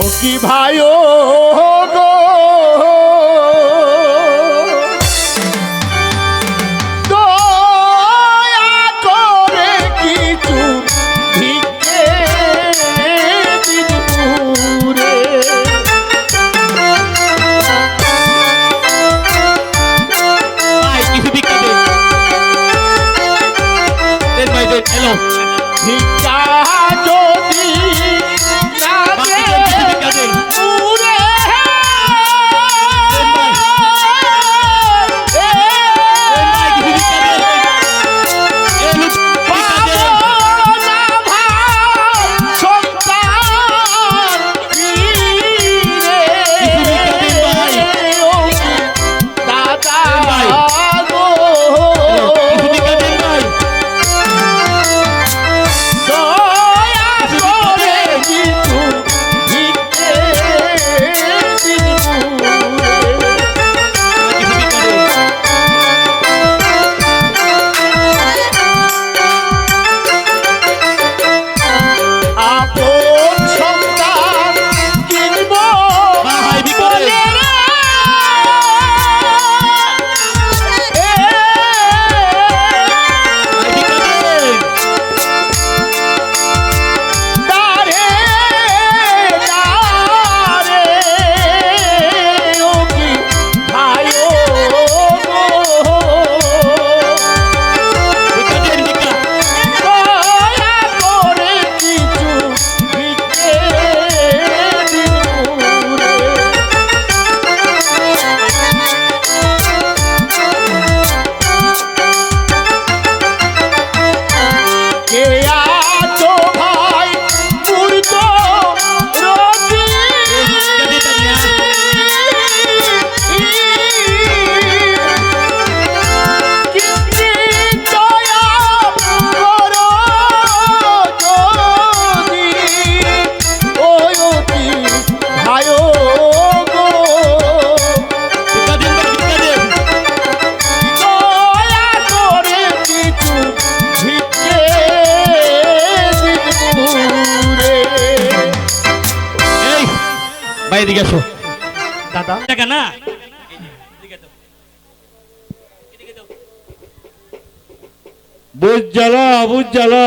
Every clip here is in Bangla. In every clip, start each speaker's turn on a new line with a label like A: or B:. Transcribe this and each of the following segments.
A: ও কি ভাই ও গো। আপন
B: ভাই এদিকে আসো
A: দাদা
B: টাকা না বুঝ জ্বালা বুঝ জ্বালা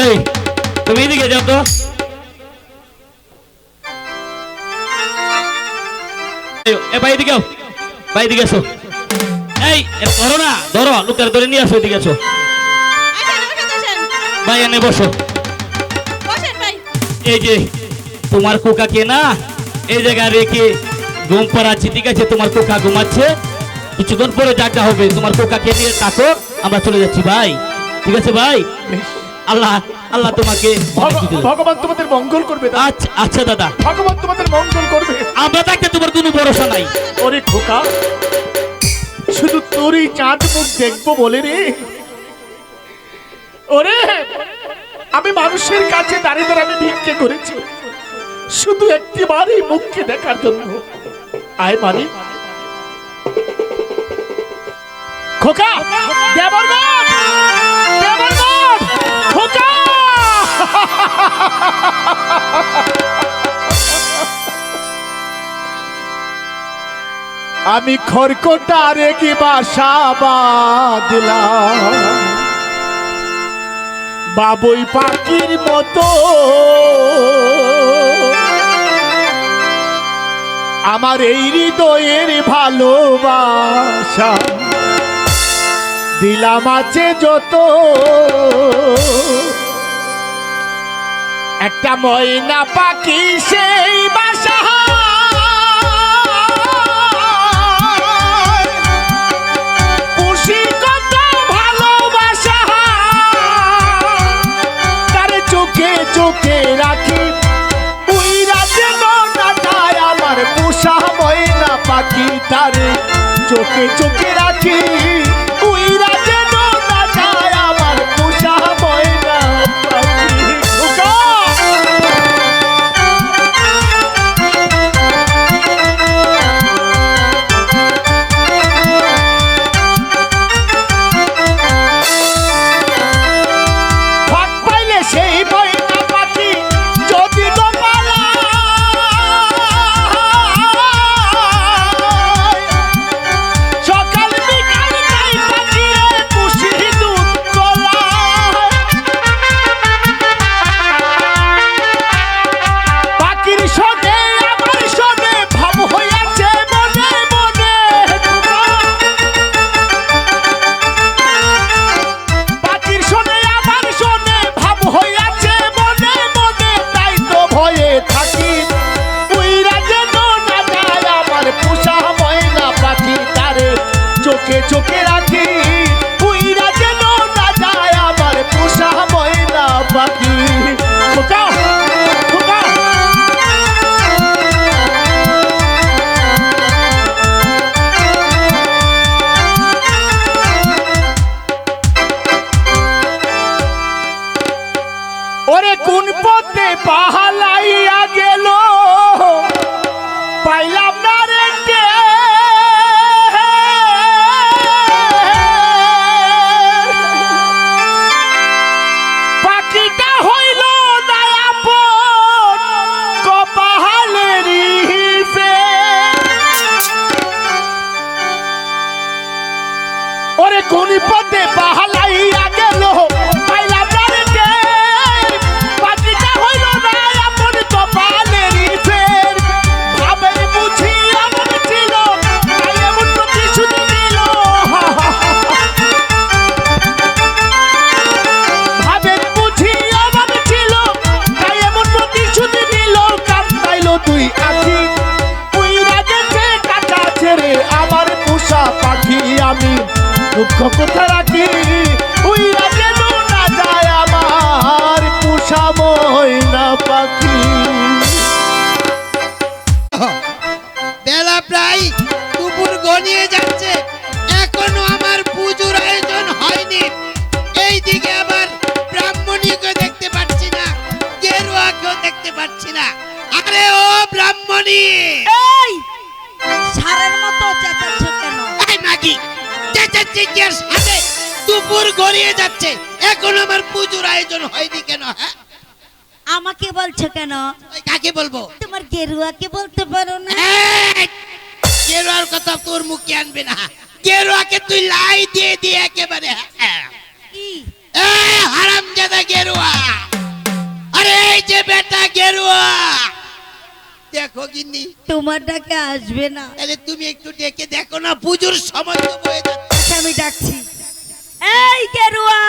B: এই তুমি এদিকে যাও তো এই, এ ভাই এদিকে আও। ভাই এদিকে আসো এই ধরো না ধরো লোকের ধরে নিয়ে আসো এদিকে আসো ভাই এনে বসো। এই যে তোমার কোকা কে না? এই জায়গায় রেখে ঘুম পড়াচ্ছি ঠিক আছে? তোমার কোকা ঘুমাচ্ছে। কিছুক্ষণ পরে জাগা হবে। তোমার কোকাকে নিয়ে থাকো আমরা চলে যাচ্ছি ভাই। ঠিক আছে ভাই? আল্লাহ আল্লাহ তোমাকে।
A: ভগবান তোমাদের মঙ্গল করবে
B: আচ্ছা আচ্ছা দাদা।
A: ভগবান তোমাদের মঙ্গল করবে।
B: আমরা থাকতে তোমার কোনো ভরসা নাই।
A: ওরে খোকা শুধু তোরই চাঁদ মুখ দেখব বলে রে। ওরে আমি মানুষের কাছে দাঁড়িয়ে দাঁড়িয়ে আমি ভিক্ষে করেছি। শুধু একটিবার এই মুখকে দেখার জন্য। আয় মানি। খোকা দেবরগণ দেবরগণ আমি খড়কোটারে কি বাসা বাঁধলাম। বাবুই পাখির মতো। আমার এই হৃদয়ের ভালোবাসা দিলাম আছে যত। একটা ময়না পাখি সেই বাসা। ভালোবাসা। তার চোখে চোখে যায় আমার পাখি তারে। চোখে চোখে রাখি। দুঃখ কোথা
C: চেঁচাচ্ছি
D: সাথে দুপুর গড়িয়ে যাচ্ছে। এখন আমার পুজোর আয়োজন হয়নি কেন হ্যাঁ?
C: আমাকে বলছো কেন?
D: কাকে বলব?
C: তোমার গেরুয়াকে বলতে পারো না।
D: গেরুয়ার কথা তোর মুখে আনবে না। গেরুয়াকে তুই লাই দিয়ে দিয়ে একেবারে হ্যাঁ।
C: কি?
D: এ হারামজাদা গেরুয়া। আরে এই যে বেটা গেরুয়া। দেখো গিন্নি।
C: তোমার ডাকে আসবে না।
D: তাহলে তুমি একটু ডেকে দেখো না পুজোর সময় তো বয়ে যাচ্ছে।
C: আমি ডাকছি। এই গেরুয়া!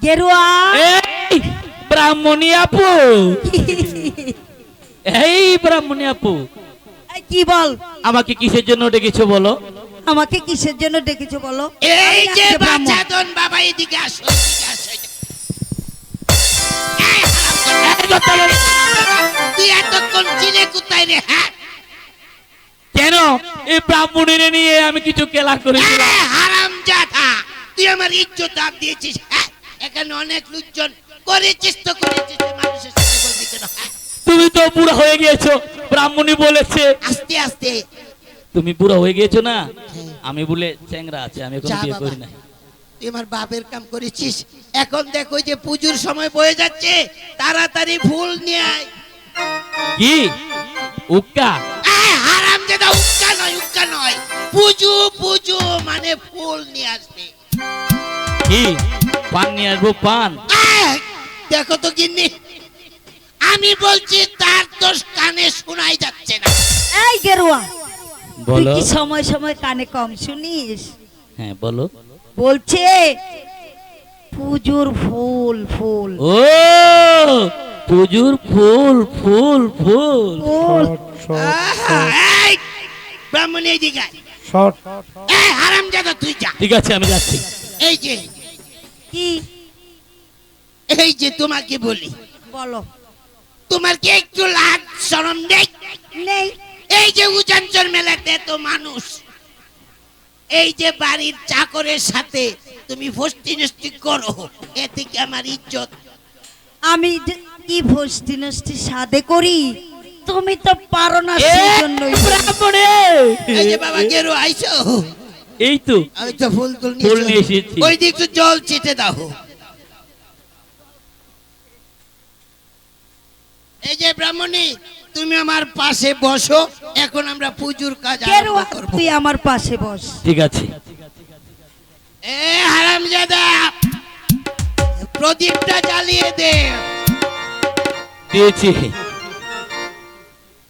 C: গেরুয়া!
B: এই ব্রাহ্মণী আপু। এই ব্রাহ্মণী আপু।
C: কি বল?
B: আমাকে কিসের জন্য ডেকেছো বলো?
C: আমাকে কিসের জন্য ডেকেছো বলো?
D: এই যে
C: ব্রাহ্মণ।
D: বাচ্চাদন বাবা এদিকে আসো তুই এতক্ষণ চিনে কোথায় রে হ্যাঁ?
B: কেন? এই ব্রাহ্মণীরে নিয়ে আমি কিছু খেলা করেছিলাম।
D: হারাম জাদা তুই আমার ইজ্জত দাম দিয়েছিস হ্যাঁ? এখানে অনেক লোকজন করেছিস তো করেছিস মানুষের সাথে বলবি কেন হ্যাঁ?
B: তুমি তো বুড়া হয়ে গিয়েছো ব্রাহ্মণী বলেছে।
D: আস্তে আস্তে।
B: তুমি বুড়া হয়ে গিয়েছো না? আমি বলে চ্যাংরা আছে আমি এখন বিয়ে করি না
D: তুই আমার বাপের কাম করেছিস। এখন দেখো যে পুজোর সময় বয়ে যাচ্ছে তাড়াতাড়ি ফুল নিয়ে আয়।
B: কি? উক্কা?
D: হারাম যেটা উক্কা নয় উক্কা নয়। পুজো পুজো মানে ফুল নিয়ে আসবে।
B: কি? পান নিয়ে আসব পান?
D: দেখো তো গিন্নি আমি বলছি তার তো কানে শোনাই যাচ্ছে না।
C: এই গেরুয়া তুই
B: বলো।
C: কি সময় সময় কানে কম শুনিস?
B: হ্যাঁ বলো।
C: বলছে পুজোর ফুল ফুল।
B: ও পুজোর ফুল ফুল ফুল।
C: ফুল।
D: আহা, এই, ব্রাহ্মণী এইদিকে আয়। এই হারামজাদা তুই যা।
B: ঠিক আছে আমি যাচ্ছি।
D: এই যে
C: কি?
D: এই যে তোমাকে বলি।
C: বলো।
D: তোমার কি একটু লাজ শরম নেই?
C: নেই।
D: এই যে উজাঞ্চল মেলাতে তো মানুষ এই যে বাড়ির চাকরের সাথে তুমি ফষ্টি নষ্টি করো এতে কি আমার ইজ্জত।
C: আমি কি ভস্তি নষ্টি সাথে করি? তুমি তো পারো না সেই জন্যই বলি।
D: এই যে বাবা গেরু আইছো
B: এই তো
D: আমি তো ফুল তুল
B: ফুল নিয়ে এসেছি।
D: ওই দিক একটু জল ছিটে দাও। এই যে ব্রাহ্মণী তুমি আমার পাশে বসো এখন আমরা পুজোর কাজ আরম্ভ করব।
C: তুই আমার পাশে বস।
B: ঠিক আছে।
D: এ হারামজাদা প্রদীপটা জ্বালিয়ে দে।
B: দিয়েছি।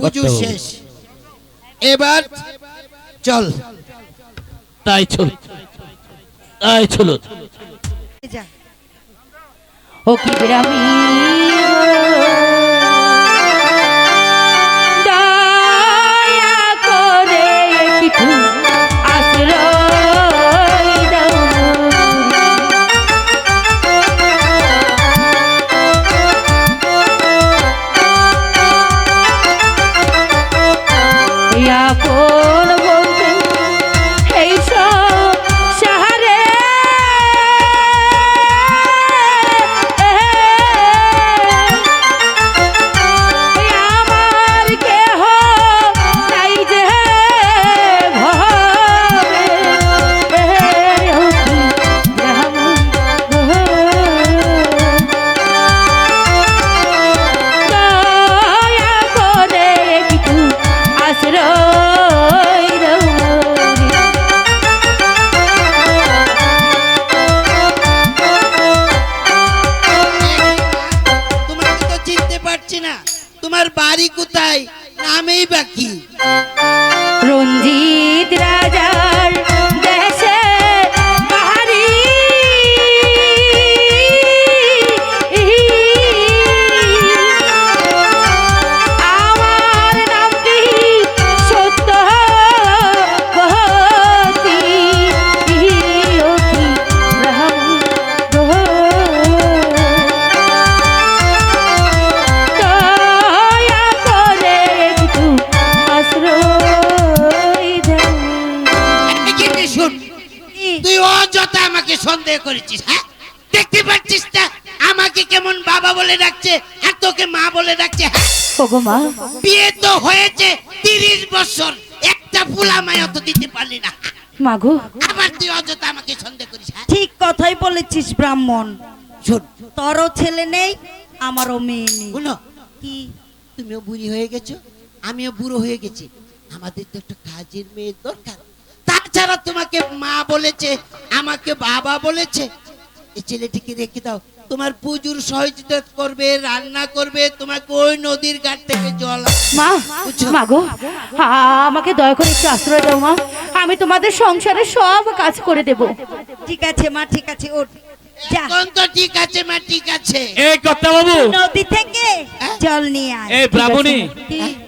D: পুজো শেষ। এবার চল।
B: তাই চল। তাই চল।
E: ও কি গ্রামী দয়া করে একটু আশ্রয়
D: সন্দেহ করেছিস হ্যাঁ? দেখতে পাচ্ছিস না? আমাকে কেমন বাবা বলে ডাকছে আর তোকে মা বলে ডাকছে হ্যাঁ?
E: মা।
D: বিয়ে তো হয়েছে তিরিশ বছর একটা ফুলা মায় অত দিতে পারলি না।
E: মাগো
D: আবার তুই অযথা আমাকে সন্দেহ করিস হ্যাঁ?
C: ঠিক কথাই বলেছিস ব্রাহ্মণ। তোরও ছেলে নেই আমারও মেয়ে নেই।
D: শুনো
C: কি?
D: তুমিও বুড়ি হয়ে গেছো আমিও বুড়ো হয়ে গেছি। আমাদের তো একটা কাজের মেয়ের দরকার। তাছাড়া তোমাকে মা বলেছে আমাকে বাবা বলেছে। এই ছেলেটিকে রেখে দাও। তোমার পুজোর সহযোগিতা করবে রান্না করবে তোমাকে ওই নদীর ঘাট থেকে জল
E: মা? মাগো আমাকে দয়া করে একটু আশ্রয় দাও মা। আমি তোমাদের সংসারে সব কাজ করে দেব।
C: ঠিক আছে মা ঠিক আছে ওঠ।
D: এখন তো ঠিক আছে মা ঠিক আছে।
B: এই কথা বাবু।
C: নদী থেকে জল নিয়ে আয়।
B: এই ব্রাহ্মণী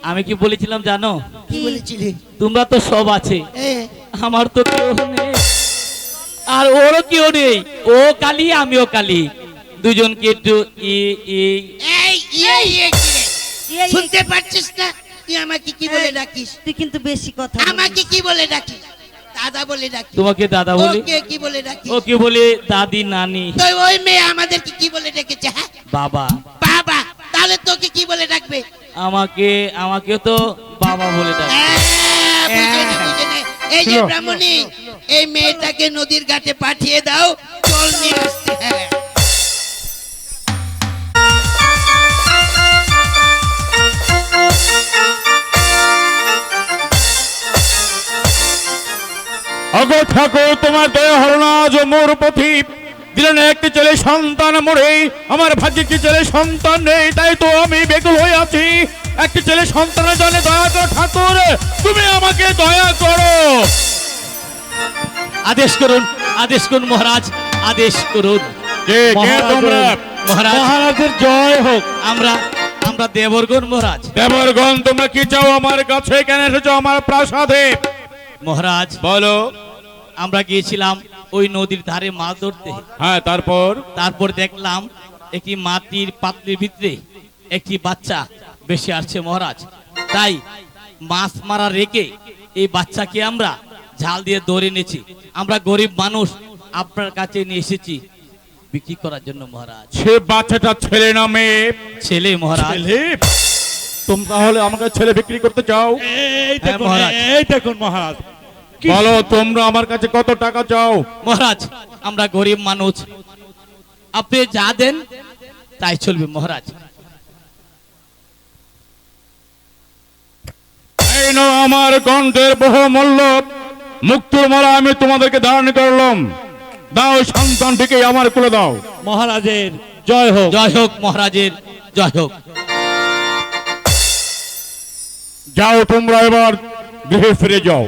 B: আমি কি বলেছিলাম জানো?
D: কি বলেছিলি?
B: তোমরা তো সব আছে। আমার তো কেউ নেই। আর ওরও কেউ নেই। ও কালি আমিও কালি। দুজনকে একটু ই ই।
D: এই ইয়ে ইয়ে
C: এই,
D: শুনতে পাচ্ছিস না? তুই আমাকে কি বলে ডাকিস?
C: তুই কিন্তু বেশি কথা
D: আমাকে কি বলে ডাকিস? দাদা বলে ডাকিস।
B: তোমাকে দাদা বলি?
D: ওকে কি বলে ডাকিস?
B: ও বলে দাদি নানি।
D: তো ওই মেয়ে আমাদেরকে কি বলে ডেকেছে হ্যাঁ?
B: বাবা।
D: বাবা তাহলে তোকে কি বলে ডাকবে?
B: আমাকে আমাকে তো বাবা বলে ডাকে
D: হ্যাঁ। এই যে ব্রাহ্মণী এই মেয়েটাকে নদীর ঘাটে পাঠিয়ে দাও জল নিয়ে আসতে হ্যাঁ।
F: অগো ঠাকুর তোমার দয়া হল না আজ মোর পথি। দিলেন একটি ছেলে সন্তান মরে আমার ভাগ্যে কি ছেলে সন্তান নেই তাই তো আমি বেকুল হয়ে আছি। একটি ছেলে সন্তানের জন্য দয়া করো ঠাকুর। তুমি আমাকে দয়া করো।
B: আদেশ করুন আদেশ করুন মহারাজ আদেশ করুন।
F: মহারাজের জয় হোক।
B: আমরা আমরা দেবরগণ মহারাজ।
F: দেবরগণ তোমরা কি চাও আমার কাছে কেন এসেছ আমার প্রাসাদে?
B: মহারাজ
F: বলো।
B: আমরা গিয়েছিলাম ওই নদীর ধারে মাছ ধরতে।
F: হ্যাঁ তারপর?
B: তারপর দেখলাম একটি মাটির পাত্রের ভিতরে একটি বাচ্চা বেশি আসছে মহারাজ। তাই মাছ মারা রেখে এই বাচ্চাকে আমরা ঝাল দিয়ে ধরে নিয়েছি আমরা গরিব মানুষ আপনার কাছে নিয়ে এসেছি বিক্রি করার জন্য মহারাজ।
F: সে বাচ্চাটা ছেলে না মেয়ে?
B: ছেলে মহারাজ।
F: তাহলে আমাকে ছেলে বিক্রি করতে চাও?
G: এই
B: হ্যাঁ, মহারাজ।
G: এই দেখুন মহারাজ।
F: বলো তোমরা আমার কাছে কত টাকা চাও?
B: মহারাজ আমরা গরিব মানুষ। আপনি যা দেন তাই চলবে মহারাজ।
F: এই নাও আমার গন্ডের বহু মূল্য মুক্তির মালা আমি তোমাদেরকে ধারণ করলাম। দাও সন্তানটিকে আমার কুলে দাও।
G: মহারাজের জয় হোক।
B: জয় হোক মহারাজের জয় হোক।
F: যাও তোমরা এবার গৃহে ফিরে যাও।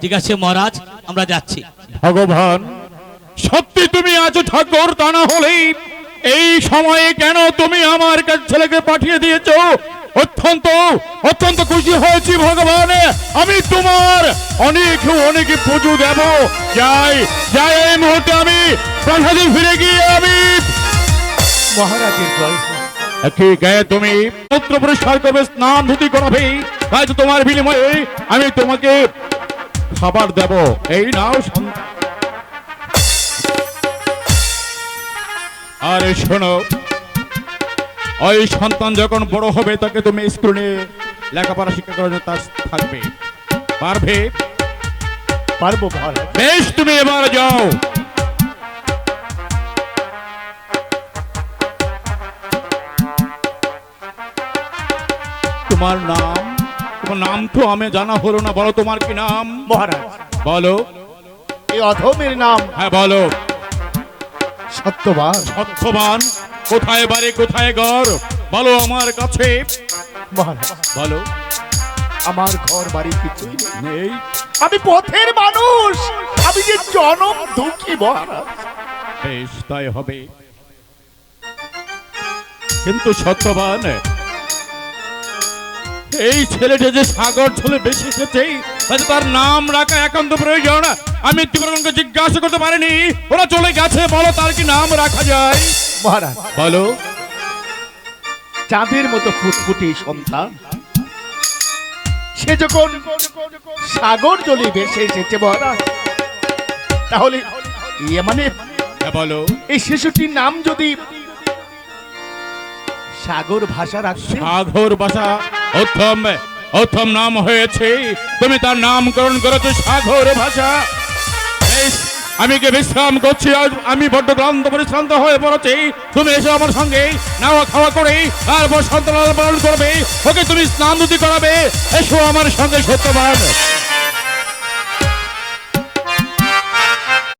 B: ঠিক আছে মহারাজ আমরা যাচ্ছি।
F: ভগবান সত্যি তুমি আছো ঠাকুর তা না হলেই এই সময়ে কেন তুমি আমার কাছে ছেলেকে পাঠিয়ে দিয়েছ? অত্যন্ত অত্যন্ত খুশি হয়েছি ভগবান। আমি তোমার অনেক অনেক পুজো দেব। যাই যাই এই মুহূর্তে আমি প্রাসাদে ফিরে গিয়ে আমি
A: মহারাজের জয়
F: একই গায়ে তুমি পুত্র পরিষ্কার করবে স্নান ধুতি করাবে। তাই তো তোমার বিনিময়ে আমি তোমাকে খাবার দেব। এই নাও আরে শোনো ওই সন্তান যখন বড় হবে তাকে তুমি স্কুলে লেখাপড়া শিক্ষা করার জন্য তার থাকবে। পারবে
A: পারব।
F: বেশ তুমি এবার যাও। তোমার নাম? তোমার নাম তো আমি জানা হলো না বলো তোমার কি নাম?
A: মহারাজ।
F: বলো।
A: এই অধমের নাম
F: হ্যাঁ বলো।
A: সত্যবান।
F: সত্যবান। কোথায় বাড়ি কোথায় ঘর? বলো আমার কাছে। বলো।
A: আমার ঘর বাড়ি কিছুই নেই। আমি পথের মানুষ। আমি যে জনম দুঃখী মহারাজ।
F: বেশ তাই হবে। কিন্তু সত্যবান এই ছেলেটা যে সাগর ছলে বেশি এসেছে তার নাম রাখা একান্ত প্রয়োজন। আমি ত্রিপুরাকে জিজ্ঞাসা করতে পারিনি। ওরা চলে গেছে বলো তার কি নাম রাখা যায়?
A: মহারাজ।
F: বলো।
A: চাঁদের মতো ফুটফুটি সন্তান সে যখন সাগর জলে ভেসে এসেছে মহারাজ তাহলে ইয়ে মানে
F: হ্যাঁ বলো।
A: এই শিশুটির নাম যদি সাগর ভাষা রাখছে
F: সাগর বাসা অথম অথম নাম হয়েছে। তুমি তার নামকরণ করেছ সাগর ভাষা। আমি কে বিশ্রাম করছি আমি বড্ড ক্লান্ত, পরিশ্রান্ত হয়ে পড়েছি। তুমি এসে আমার সঙ্গে নাওয়া খাওয়া করে তারপর সন্তান পালন করবে। ওকে তুমি স্নান দুটি করাবে। এসো আমার সঙ্গে সত্যবান।